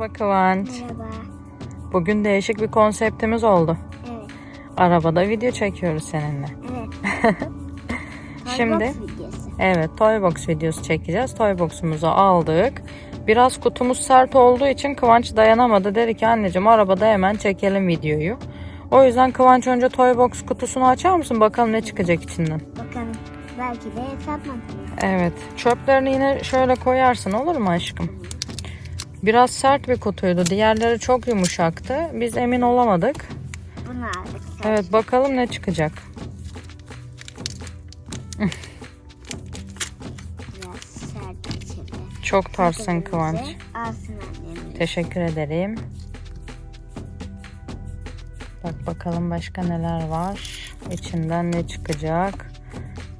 Merhaba Kıvanç. Merhaba. Bugün değişik bir konseptimiz oldu. Evet. Arabada video çekiyoruz seninle. Evet. Şimdi evet Toybox videosu çekeceğiz. Toybox'umuzu aldık. Biraz kutumuz sert olduğu için Kıvanç dayanamadı. Dedi ki anneciğim arabada hemen çekelim videoyu. O yüzden Kıvanç önce Toybox kutusunu açar mısın? Bakalım ne çıkacak içinden. Bakalım. Belki de hesap makinesi. Evet. Çöplerini yine şöyle koyarsın olur mu aşkım? Biraz sert bir kutuydu. Diğerleri çok yumuşaktı. Biz emin olamadık. Bunu aldık. Evet bakalım ne çıkacak. Çok tarsın Kıvanç. Teşekkür ederim. Bak bakalım başka neler var. İçinden ne çıkacak.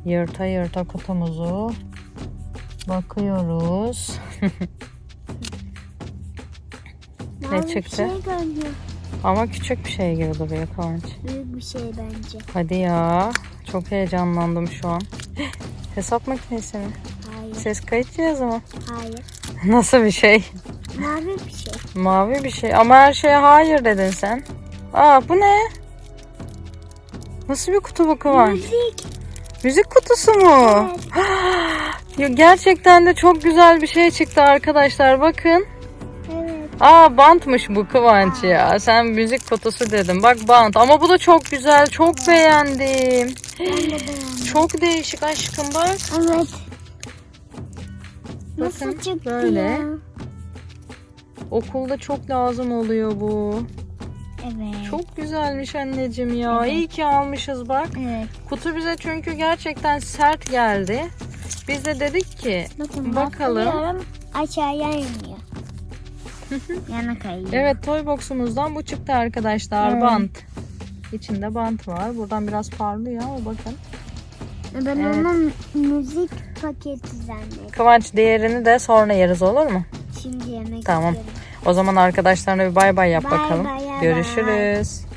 Yırta yırta kutumuzu bakıyoruz. Mavi çıktı? Bir şey görünüyor. Ama küçük bir şey gibi duruyor Kıvanç. Büyük bir şey bence. Hadi ya. Çok heyecanlandım şu an. Hesap makinesi mi? Hayır. Ses kayıt cihazı mı? Hayır. Nasıl bir şey? Mavi bir şey. Mavi bir şey. Ama her şeye hayır dedin sen. Aa bu ne? Nasıl bir kutu bu Kıvanç? Müzik. Müzik kutusu mu? Evet. Ya gerçekten de çok güzel bir şey çıktı arkadaşlar. Bakın. Evet. Aa bantmış bu Kıvanç ya. Sen müzik kutusu dedin. Bak bant. Ama bu da çok güzel. Çok beğendim. Ben de beğendim. Çok değişik aşkım bak. Evet. Bakın, Nasıl çıktı böyle. ya? Okulda çok lazım oluyor bu. Evet. Çok güzelmiş anneciğim ya. İyi ki almışız bak. Evet. Kutu bize çünkü gerçekten sert geldi. Biz de dedik ki Bakın Bakalım. bakıyorum, Aşağıya iniyor. Yana kayıyor. evet Toybox'umuzdan bu çıktı arkadaşlar. Evet. Bant. İçinde bant var. Buradan biraz parlıyor ama bakın. Ben Evet. onun müzik paketi zannettim. Kıvanç diğerini de sonra yeriz olur mu? Şimdi yemek Tamam. istiyorum. O zaman arkadaşlarına bir bay bay yap Bay bakalım. bay. Görüşürüz.